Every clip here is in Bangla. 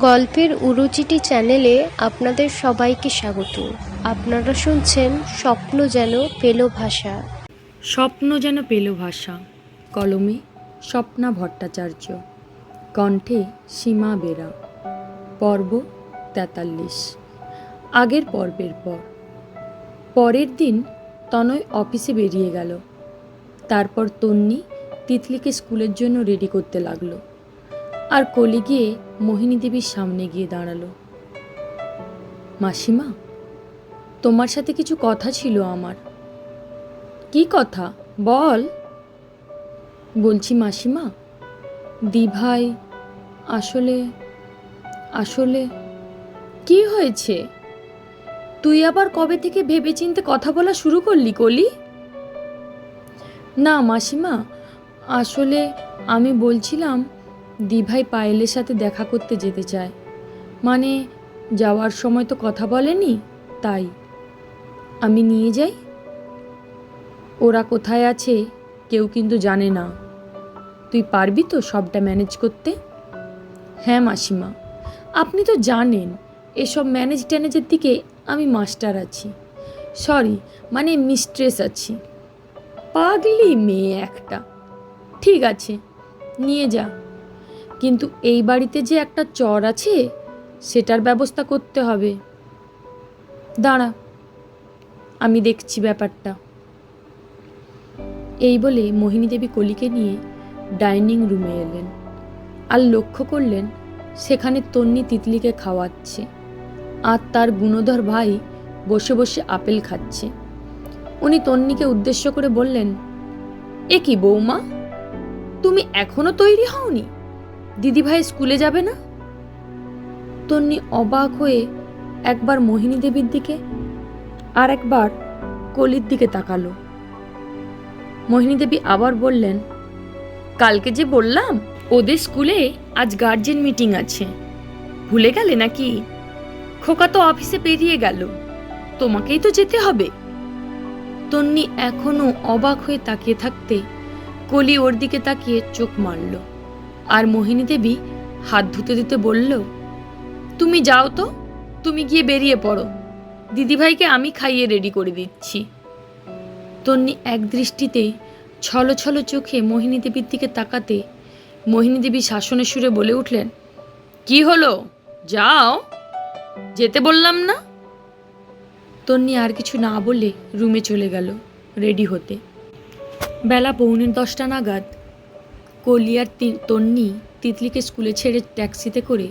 গল্পের উরুচিটি চ্যানেলে আপনাদের সবাইকে স্বাগত। আপনারা শুনছেন স্বপ্ন যেন পেল ভাষা। স্বপ্ন যেন পেল ভাষা, কলমে স্বপ্না ভট্টাচার্য, কণ্ঠে সীমা বেরা। পর্ব তেতাল্লিশ। আগের পর্বের পর। পরের দিন তনয় অফিসে বেরিয়ে গেল। তারপর তন্নি তিতলিকে স্কুলের জন্য রেডি করতে লাগল। আর কলি গিয়ে মোহিনী দেবীর সামনে গিয়ে দাঁড়াল। মাসিমা, তোমার সাথে কিছু কথা ছিল আমার। কি কথা? বল। বলছি মাসিমা, দিভাই, আসলে আসলে, কি হয়েছে? তুই আবার কবে থেকে ভেবেচিন্তে কথা বলা শুরু করলি কলি? না মাসিমা, আসলে আমি বলছিলাম দিভাই পায়েলের সাথে দেখা করতে যেতে চায়। মানে যাওয়ার সময় তো কথা বলেনি? তাই। আমি নিয়ে যাই? ওরা কোথায় আছে? কেউ কিন্তু জানে না। তুই পারবি তো সবটা ম্যানেজ করতে? হ্যাঁ মাসিমা। আপনি তো জানেন, এসব ম্যানেজ ট্যানেজের দিকে আমি মাস্টার আছি। সরি মানে মিস্ট্রেস আছি। পাগলি মেয়ে একটা। ঠিক আছে, নিয়ে যা। কিন্তু এই বাড়িতে যে একটা চর আছে, সেটার ব্যবস্থা করতে হবে। দাঁড়া, আমি দেখছি ব্যাপারটা। এই বলে মোহিনী দেবী কলিকে নিয়ে ডাইনিং রুমে এলেন আর লক্ষ্য করলেন সেখানে তন্নি তিতলিকে খাওয়াচ্ছে আর তার গুণধর ভাই বসে বসে আপেল খাচ্ছে। উনি তন্নিকে উদ্দেশ্য করে বললেন, এ কি বৌমা, তুমি এখনও তৈরি হওনি? দিদিভাই স্কুলে যাবে না? তন্নি অবাক হয়ে একবার মোহিনী দেবীর দিকে আর একবার কলির দিকে তাকালো। মোহিনী দেবী আবার বললেন, কালকে যে বললাম, ওদের স্কুলে আজ গার্জেন মিটিং আছে। ভুলে গেলে নাকি? খোকা তো অফিসে পেরিয়ে গেল, তোমাকেই তো যেতে হবে। তন্নি এখনও অবাক হয়ে তাকিয়ে থাকতে কলি ওর দিকে তাকিয়ে চোখ মারল। আর মোহিনী দেবী হাত ধুতে দিতে বলল, তুমি যাও তো, তুমি গিয়ে বেরিয়ে পড়ো। দিদিভাইকে আমি খাইয়ে রেডি করে দিচ্ছি। তন্নি এক দৃষ্টিতে ছল ছল চোখে মোহিনী দেবীর দিকে তাকাতে মোহিনী দেবী শাসনের সুরে বলে উঠলেন, কি হলো? যাও। যেতে বললাম না? তন্নি আর কিছু না বলে রুমে চলে গেল রেডি হতে। বেলা পৌনে দশটা নাগাদ কলিয়ার তন্নি তিতলিকে স্কুলে ছেড়ে ট্যাক্সিতে করে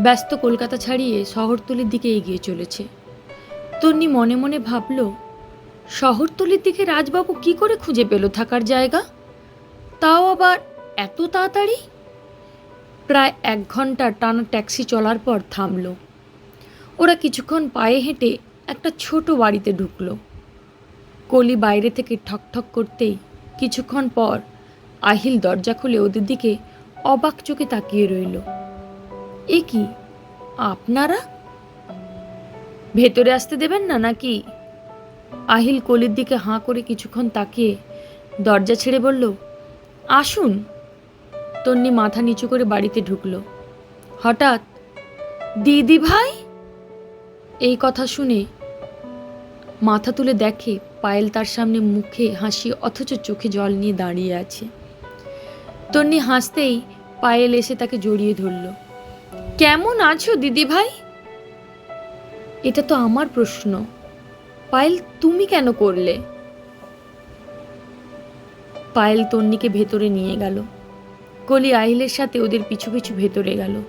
ব্যস্ত কলকাতা ছাড়িয়ে শহরতলির দিকে এগিয়ে চলেছে। তন্নি মনে মনে ভাবল, শহরতলির দিকে রাজবাবু কি করে খুঁজে পেল থাকার জায়গা? তাও আবার এত তাড়াতাড়ি? প্রায় এক ঘণ্টা টানা ট্যাক্সি চলার পর থামলো। ওরা কিছুক্ষণ পায়ে হেঁটে একটা ছোট বাড়িতে ঢুকলো। কলি বাইরে থেকে ঠকঠক করতেই কিছুক্ষণ পর আহিল দরজা খুলে ওদের দিকে অবাক চোখে তাকিয়ে রইল। এ কি, আপনারা? ভেতরে আসতে দেবেন না নাকি? আহিল কলির দিকে হাঁ করে কিছুক্ষণ তাকিয়ে দরজা ছেড়ে বলল, আসুন। তন্নি মাথা নিচু করে বাড়িতে ঢুকল। হঠাৎ, দিদি ভাই? এই কথা শুনে মাথা তুলে দেখে পায়েল তার সামনে মুখে হাসি অথচ চোখে জল নিয়ে দাঁড়িয়ে আছে। তন্নি হাসতেই পায়েল এসে তাকে জড়িয়ে ধরল। কেমন আছো দিদি ভাই? এটা তো আমার প্রশ্ন। পায়েল, তুমি কেন করলে? পায়েল তন্নিকে ভেতরে নিয়ে গেল। কলি আহিলের সাথে ওদের পিছু পিছু ভেতরে গেল।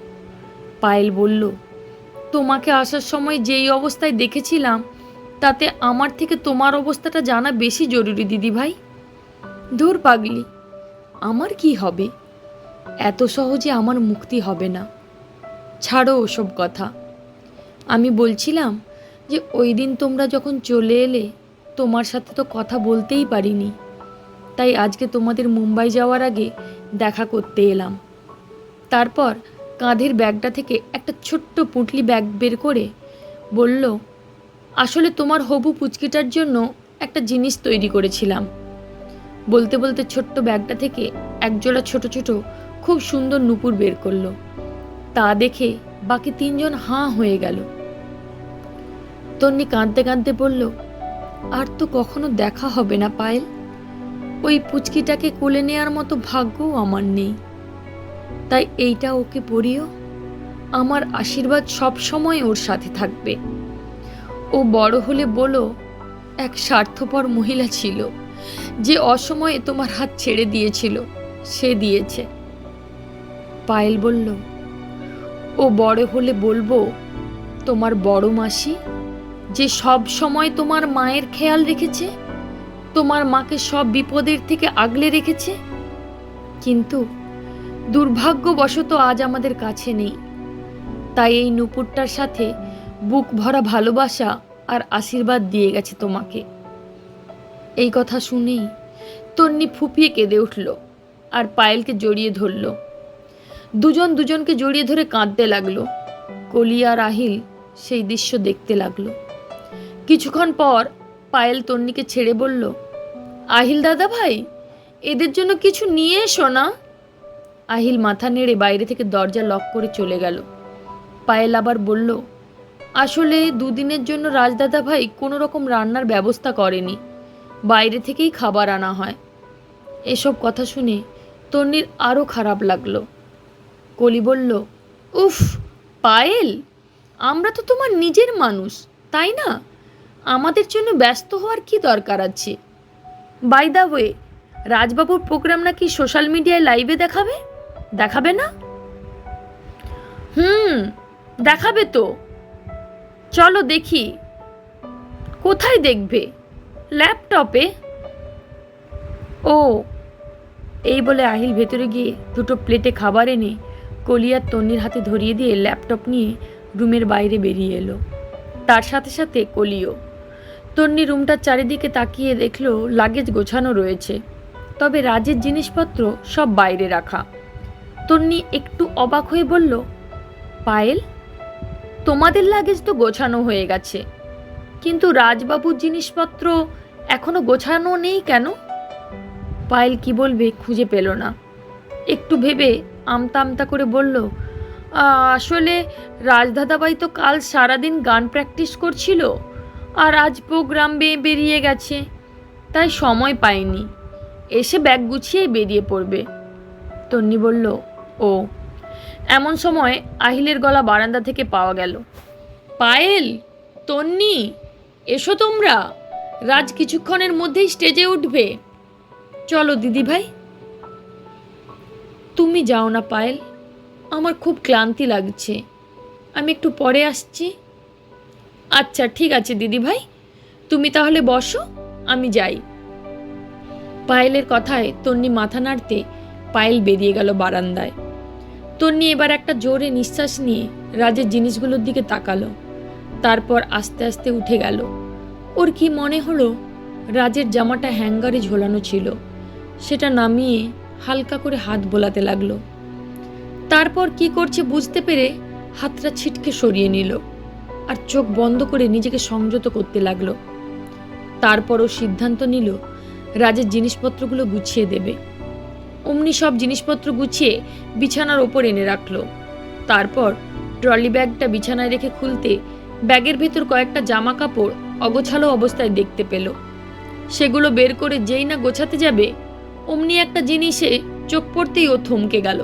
পায়েল বলল, তোমাকে আসার সময় যেই অবস্থায় দেখেছিলাম, তাতে আমার থেকে তোমার অবস্থাটা জানা বেশি জরুরি দিদি ভাই। দূর পাগলি আমার কি হবে? এত সহজে আমার মুক্তি হবে না। ছাড়ো ওসব কথা। আমি বলছিলাম যে ওই দিন তোমরা যখন চলে এলে, তোমার সাথে তো কথা বলতেই পারিনি। তাই আজকে তোমাদের মুম্বাই যাওয়ার আগে দেখা করতে এলাম। তারপর কাঁধের ব্যাগটা থেকে একটা ছোট্ট পুঁটলি ব্যাগ বের করে বলল, আসলে তোমার হবু পুচকিটার জন্য একটা জিনিস তৈরি করেছিলাম। বলতে বলতে ছোট্ট ব্যাগটা থেকে একজোড়া ছোট ছোট খুব সুন্দর নুপুর বের করল। তা দেখে বাকি তিনজন হাঁ হয়ে গেল। তন্নি কাঁদতে কাঁদতে বলল, আর তো কখনো দেখা হবে না পায়েল। ওই পুচকিটাকে কোলে নেওয়ার মতো ভাগ্যও আমার নেই। তাই এইটা ওকে পড়িও। আমার আশীর্বাদ সব সময় ওর সাথে থাকবে। ও বড় হলে বলো, এক স্বার্থপর মহিলা ছিল। যে অসময়ে তোমার হাত ছেড়ে দিয়েছিল, সে দিয়েছে। পায়েল বলল, ও বড় হলে বলব, তোমার বড় মাসি যে সব সময় তোমার মায়ের খেয়াল রেখেছে, তোমার মাকে সব বিপদের থেকে আগলে রেখেছে। কিন্তু দুর্ভাগ্যবশত আজ আমাদের কাছে নেই। তাই এই নুপুরটার সাথে বুক ভরা ভালোবাসা আর আশীর্বাদ দিয়ে গেছে তোমাকে। এই কথা শুনেই তন্নি ফুপিয়ে কেঁদে উঠল আর পায়েলকে জড়িয়ে ধরল। দুজন দুজনকে জড়িয়ে ধরে কাঁদতে লাগল। কলি আর আহিল সেই দৃশ্য দেখতে লাগল। কিছুক্ষণ পর পায়েল তন্নিকে ছেড়ে বলল, আহিল দাদা ভাই, এদের জন্য কিছু নিয়ে এসো না? আহিল মাথা নেড়ে বাইরে থেকে দরজা লক করে চলে গেল। পায়েল আবার বলল, আসলে দুদিনের জন্য রাজদাদা ভাই কোনো রকম রান্নার ব্যবস্থা করেনি। বাইরে থেকেই খাবার আনা হয়। এসব কথা শুনে তন্নির আরও খারাপ লাগল। কলি বলল, উফ, পায়েল, আমরা তো তোমার নিজের মানুষ, তাই না? আমাদের জন্য ব্যস্ত হওয়ার কি দরকার আছে? বাই দা ওয়ে রাজবাবুর প্রোগ্রাম নাকি সোশ্যাল মিডিয়ায় লাইভে দেখাবে? দেখাবে না? হুম, দেখাবে তো। চলো দেখি। কোথায় দেখবে? ল্যাপটপে? ও, এই বলে আহিল ভেতরে গিয়ে দুটো প্লেটে খাবার এনে কলিয়ার তন্নির হাতে ধরিয়ে দিয়ে ল্যাপটপ নিয়ে রুমের বাইরে বেরিয়ে এলো। তার সাথে সাথে কলিও। তন্নি রুমটার চারিদিকে তাকিয়ে দেখল লাগেজ গোছানো রয়েছে। তবে রাজের জিনিসপত্র সব বাইরে রাখা। তন্নি একটু অবাক হয়ে বলল, পায়েল, তোমাদের লাগেজ তো গোছানো হয়ে গেছে। কিন্তু রাজবাবুর জিনিসপত্র এখনও গোছানো নেই কেন? পায়েল কি বলবে খুঁজে পেল না। একটু ভেবে আমতা আমতা করে বলল, আসলে রাজদাদাবাই তো কাল সারাদিন গান প্র্যাকটিস করছিল আর আজ প্রোগ্রাম বে- বেরিয়ে গেছে, তাই সময় পায়নি এসে ব্যাগ গুছিয়েই বেরিয়ে পড়বে। তন্নি বলল, ও। এমন সময় আহিলের গলা বারান্দা থেকে পাওয়া গেল। পায়েল, তন্নি! এসো তোমরা। রাজ কিছুক্ষণের মধ্যেই স্টেজে উঠবে। চলো দিদি ভাই তুমি যাও না, পায়েল। আমার খুব ক্লান্তি লাগছে। আমি একটু পরে আসছি। আচ্ছা ঠিক আছে দিদি ভাই তুমি তাহলে বসো, আমি যাই। পায়েলের কথায় তন্নি মাথা নাড়তে পায়েল বেরিয়ে গেল বারান্দায়। তন্নি এবার একটা জোরে নিঃশ্বাস নিয়ে রাজের জিনিসগুলোর দিকে তাকালো। তারপর আস্তে আস্তে উঠে গেল। ওর কি মনে হলো? রাজের জামাটা হ্যাঙ্গারে ঝোলানো ছিল। সেটা নামিয়ে হালকা করে হাত বোলাতে লাগল। তারপর কি করছে বুঝতে পেরে হাতটা ছিটকে সরিয়ে নিল আর চোখ বন্ধ করে নিজেকে সংযত করতে লাগল। তারপরও সিদ্ধান্ত নিল, রাজের জিনিসপত্রগুলো গুছিয়ে দেবে। অমনি সব জিনিসপত্র গুছিয়ে বিছানার ওপর এনে রাখল। তারপর ট্রলি ব্যাগটা বিছানায় রেখে খুলতে ব্যাগের ভেতর কয়েকটা জামা কাপড় অগোছালো অবস্থায় দেখতে পেল। সেগুলো বের করে যেই না গোছাতে যাবে, অমনি একটা জিনিসে চোখ পড়তেই ও থমকে গেল।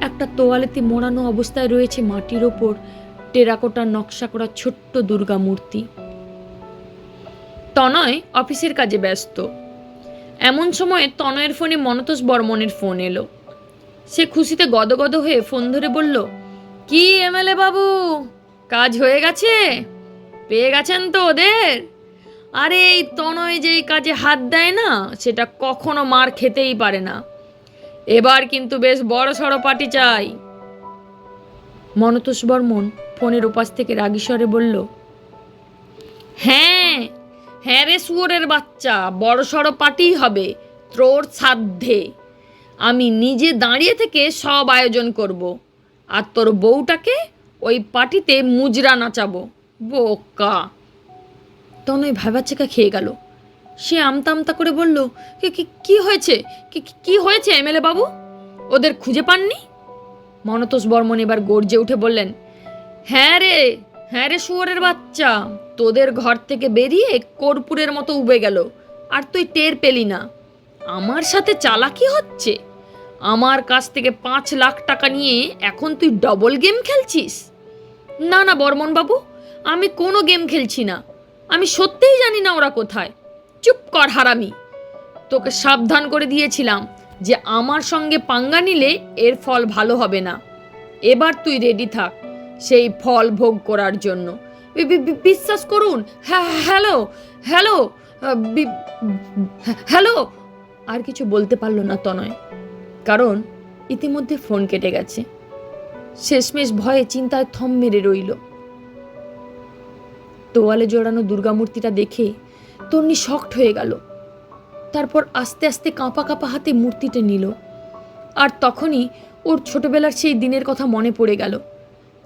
একটা তোয়ালেতে মোড়ানো অবস্থায় রয়েছে মাটির ওপর টেরাকোটার নকশা করা ছোট্ট দুর্গা মূর্তি। তনয় অফিসের কাজে ব্যস্ত। এমন সময় তনয়ের ফোনে মনতোষ বর্মনের ফোন এলো। সে খুশিতে গদগদ হয়ে ফোন ধরে বলল, কি এমএলএ বাবু? কাজ হয়ে গেছে? পেয়ে গেছেন তো ওদের? আরে এই তনয় যেই কাজে হাত দেয় না, সেটা কখনো মার খেতেই পারে না। এবার কিন্তু বেশ বড় সড়ো পার্টি চাই। মনতোষ বর্মন ফোনের ওপাশ থেকে রাগীস্বরে বলল হ্যাঁ হ্যাঁ রে শুয়োরের বাচ্চা, বড় সড়ো পার্টি হবে তোর সাধ্যে। আমি নিজে দাঁড়িয়ে থেকে সব আয়োজন করব। আর তোর বউটাকে ওই পার্টিতে মুজরা নাচাবো। বোকা। তনয় ভাবাচেকা খেয়ে গেল। সে আমতা আমতা করে বলল, "কি- হয়েছে? কি হয়েছে এমএলএ বাবু? ওদের খুঁজে পাননি? মনতোষ বর্মন এবার গর্জে উঠে বললেন হ্যাঁ রে হ্যাঁ রে শুয়োরের বাচ্চা, তোদের ঘর থেকে বেরিয়ে কর্পূরের মতো উবে গেল, আর তুই টের পেলি না। আমার সাথে চালাকি হচ্ছে? আমার কাছ থেকে পাঁচ লাখ টাকা নিয়ে এখন তুই ডবল গেম খেলছিস? না না বর্মন বাবু আমি কোনো গেম খেলছি না। আমি সত্যিই জানি না ওরা কোথায়। চুপ কর হারামি। তোকে সাবধান করে দিয়েছিলাম যে আমার সঙ্গে পাঙ্গা নিলে এর ফল ভালো হবে না। এবার তুই রেডি থাক সেই ফল ভোগ করার জন্য। বিশ্বাস করুন হ্যাঁ হ্যালো হ্যালো হ্যালো। আর কিছু বলতে পারল না তনয়। কারণ ইতিমধ্যে ফোন কেটে গেছে। শেষমেশ ভয়ে চিন্তায় থম মেরে রইল। তোয়ালে জোড়ানো দুর্গামূর্তিটা দেখে তন্নি শক্ট হয়ে গেল। তারপর আস্তে আস্তে কাঁপা কাঁপা হাতে মূর্তিটা নিল। আর তখনই ওর ছোটবেলার সেই দিনের কথা মনে পড়ে গেল,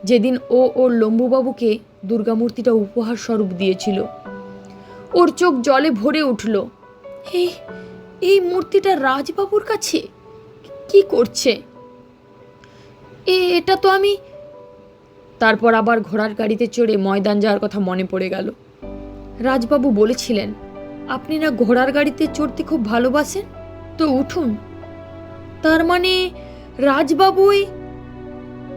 যেদিন ও ওর লম্বুবাবুকে দুর্গামূর্তিটা উপহার স্বরূপ দিয়েছিল। ওর চোখ জলে ভরে উঠল, এই এই মূর্তিটা রাজবাবুর কাছে? কি করছে? এ, এটা তো আমি। তারপর আবার ঘোড়ার গাড়িতে চড়ে ময়দান যাওয়ার কথা মনে পড়ে গেল। রাজবাবু বলেছিলেন, আপনি না ঘোড়ার গাড়িতে চড়তে খুব ভালোবাসেন? তো উঠুন। তার মানে রাজবাবুই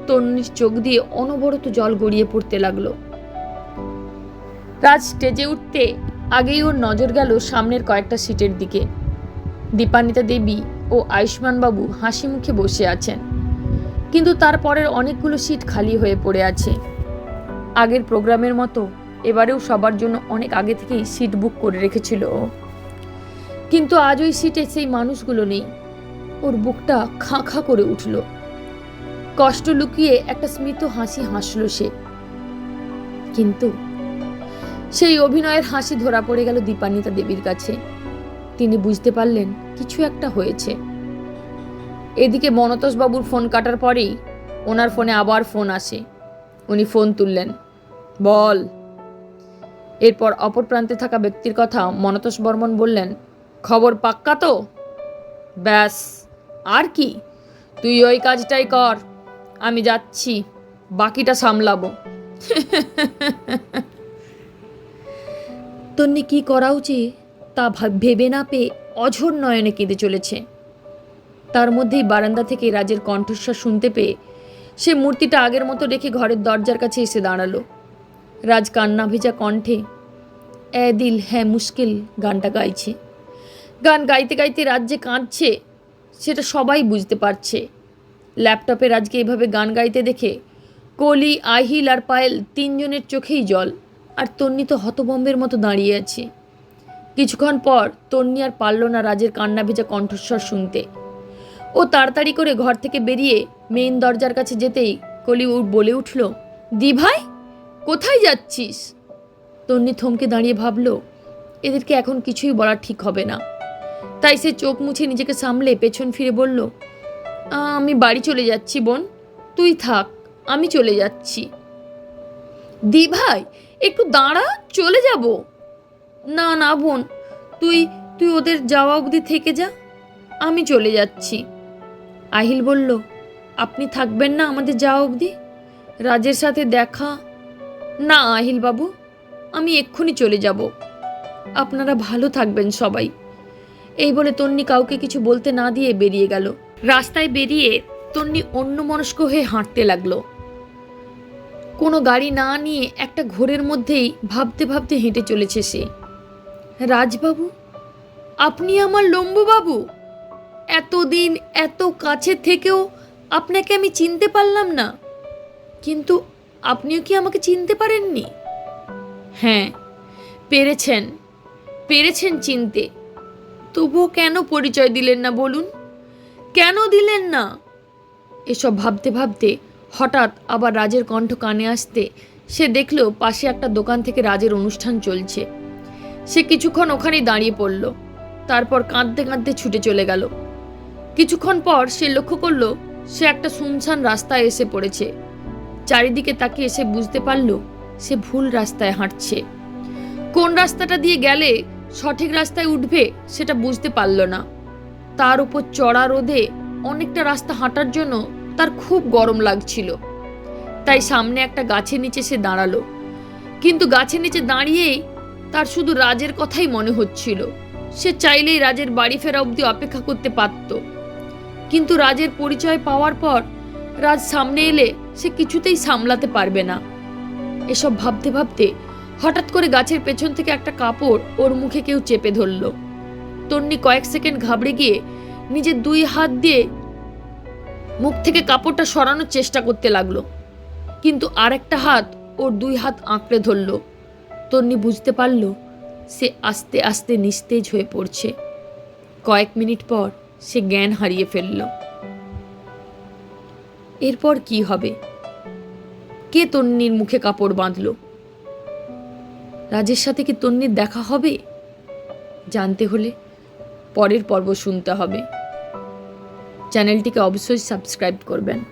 তন্নির চোখ দিয়ে অনবরত জল গড়িয়ে পড়তে লাগল। রাজ স্টেজে উঠতে আগেই ওর নজর গেল সামনের কয়েকটা সিটের দিকে। দীপান্বিতা দেবী ও আয়ুষ্মান বাবু হাসি মুখে বসে আছেন। কিন্তু তারপরের অনেকগুলো সিট খালি হয়ে পড়ে আছে। আগের প্রোগ্রামের মতো এবারেও সবার জন্য অনেক আগে থেকেই সিট বুক করে রেখেছিল কিন্তু আজ ওই সিটে সেই মানুষগুলো নেই। ওর বুকটা খাঁ খাঁ করে উঠল। কষ্ট লুকিয়ে একটা স্মিত হাসি হাসল সে। কিন্তু সেই অভিনয়ের হাসি ধরা পড়ে গেল দীপান্বিতা দেবীর কাছে। তিনি বুঝতে পারলেন কিছু একটা হয়েছে। এদিকে মনতোষ বাবুর ফোন কাটার পরেই ওনার ফোনে আবার ফোন আসে। উনি ফোন তুললেন। বল। এরপর অপর প্রান্তে থাকা ব্যক্তির কথা মনতোষ বর্মন বললেন, খবর পাক্কা তো? ব্যাস, আর কি? তুই ওই কাজটাই কর, আমি যাচ্ছি, বাকিটা সামলাবো। তন্নি কি করা উচিত তা ভেবে না পেয়ে অঝোর নয়নে কেঁদে চলেছে। তার মধ্যেই বারান্দা থেকে রাজের কণ্ঠস্বর শুনতে পেয়ে সে মূর্তিটা আগের মতো রেখে ঘরের দরজার কাছে এসে দাঁড়াল। রাজ কান্না ভেজা কণ্ঠে, এ দিল হ্যাঁ মুশকিল, গানটা গাইছে। গান গাইতে গাইতে রাজ যে কাঁদছে, সেটা সবাই বুঝতে পারছে। ল্যাপটপে রাজকে এভাবে গান গাইতে দেখে কলি, আহিল আর পায়েল তিনজনের চোখেই জল, আর তন্নি তো হতবম্বের মতো দাঁড়িয়ে আছে। কিছুক্ষণ পর তন্নি আর পারল না রাজের কান্না ভেজা কণ্ঠস্বর শুনতে। ও তাড়াতাড়ি করে ঘর থেকে বেরিয়ে মেইন দরজার কাছে যেতেই কলি উ বলে উঠল দি ভাই কোথায় যাচ্ছিস? তন্নি থমকে দাঁড়িয়ে ভাবল, এদেরকে এখন কিছুই বলা ঠিক হবে না। তাই সে চোখ মুছে নিজেকে সামলে পেছন ফিরে বলল, আমি বাড়ি চলে যাচ্ছি, বোন। তুই থাক, আমি চলে যাচ্ছি। দি ভাই একটু দাঁড়া, চলে যাব? না না, বোন। তুই তুই ওদের যাওয়া অবধি থেকে যা, আমি চলে যাচ্ছি। আহিল বলল, আপনি থাকবেন না আমাদের যাওয়া অবধি? রাজের সাথে দেখা? না আহিল বাবু আমি এক্ষুনি চলে যাব। আপনারা ভালো থাকবেন সবাই। এই বলে তন্নি কাউকে কিছু বলতে না দিয়ে বেরিয়ে গেল। রাস্তায় বেরিয়ে তন্নি অন্য মনস্ক হয়ে হাঁটতে লাগল। কোনো গাড়ি না নিয়ে একটা ঘোরের মধ্যেই ভাবতে ভাবতে হেঁটে চলেছে সে। রাজবাবু, আপনি আমার লম্বুবাবু! এতদিন এত কাছে থেকেও আপনাকে আমি চিনতে পারলাম না। কিন্তু আপনিও কি আমাকে চিনতে পারেননি? হ্যাঁ পেরেছেন পেরেছেন চিনতে। তবুও কেন পরিচয় দিলেন না বলুন? কেন দিলেন না? এসব ভাবতে ভাবতে হঠাৎ আবার রাজের কণ্ঠ কানে আসতে সে দেখল পাশে একটা দোকান থেকে রাজের অনুষ্ঠান চলছে। সে কিছুক্ষণ ওখানেই দাঁড়িয়ে পড়ল। তারপর কাঁদতে কাঁদতে ছুটে চলে গেল। কিছুক্ষণ পর সে লক্ষ্য করল, সে একটা শুনশান রাস্তায় এসে পড়েছে। চারিদিকে তাকিয়ে সে বুঝতে পারল, সে ভুল রাস্তায় হাঁটছে। কোন রাস্তাটা দিয়ে গেলে সঠিক রাস্তায় উঠবে সেটা বুঝতে পারল না। তার উপর চড়া রোদে অনেকটা রাস্তা হাঁটার জন্য তার খুব গরম লাগছিল। তাই সামনে একটা গাছের নিচে সে দাঁড়াল। কিন্তু গাছের নিচে দাঁড়িয়েই তার শুধু রাজের কথাই মনে হচ্ছিল। সে চাইলেই রাজের বাড়ি ফেরা অবধি অপেক্ষা করতে পারত। কিন্তু রাজের পরিচয় পাওয়ার পর রাজ সামনে এলে সে কিছুতেই সামলাতে পারবে না। এসব ভাবতে ভাবতে হঠাৎ করে গাছের পেছন থেকে একটা কাপড় ওর মুখে কেউ চেপে ধরল। তন্নি কয়েক সেকেন্ড ঘাবড়ে গিয়ে নিজের দুই হাত দিয়ে মুখ থেকে কাপড়টা সরানোর চেষ্টা করতে লাগল। কিন্তু আরেকটা হাত ওর দুই হাত আঁকড়ে ধরল। তন্নি বুঝতে পারল, সে আস্তে আস্তে নিস্তেজ হয়ে পড়ছে। কয়েক মিনিট পর সে জ্ঞান হারিয়ে ফেলল। এরপর কি হবে? কে তন্নির মুখে কাপড় বাঁধল? রাজের সাথে কি তন্নির দেখা হবে? জানতে হলে পরের পর্ব শুনতে হবে। চ্যানেলটিকে অবশ্যই সাবস্ক্রাইব করবেন।